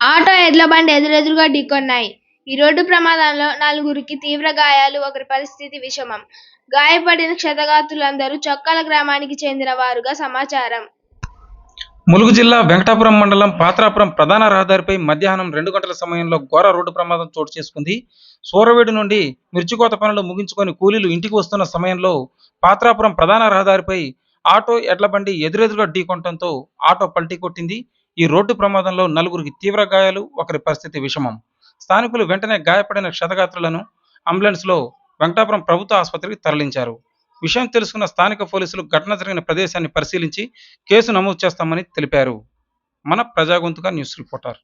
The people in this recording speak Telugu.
ఆటో ఎడ్ల బండి ఎదురెదురుగా ఢీకొన్నాయి. ఈ రోడ్డు ప్రమాదంలో నలుగురికి తీవ్ర గాయాలు ఒకరి పరిస్థితి విషమం. గాయపడిన క్షతగాత్రులందరూ చొక్కాల గ్రామానికి చెందిన వారుగా సమాచారం. ములుగు జిల్లా వెంకటాపురం మండలం పాత్రాపురం ప్రధాన రహదారిపై మధ్యాహ్నం రెండు గంటల సమయంలో ఘోర రోడ్డు ప్రమాదం చోటు చేసుకుంది. సూరవేడు నుండి మిర్చికోత పనులు ముగించుకొని కూలీలు ఇంటికి వస్తున్న సమయంలో పాత్రాపురం ప్రధాన రహదారిపై ఆటో ఎడ్ల బండి ఎదురెదురుగా ఢీకొనడంతో ఆటో పల్టీ కొట్టింది. ఈ రోడ్డు ప్రమాదంలో నలుగురికి తీవ్ర గాయాలు ఒకరి పరిస్థితి విషమం. స్థానికులు వెంటనే గాయపడిన క్షతగాత్రులను అంబులెన్స్లో వెంకటాపురం ప్రభుత్వ ఆసుపత్రికి తరలించారు. విషయం తెలుసుకున్న స్థానిక పోలీసులు ఘటన జరిగిన ప్రదేశాన్ని పరిశీలించి కేసు నమోదు చేస్తామని తెలిపారు. మన ప్రజాగొంతుక న్యూస్ రిపోర్టర్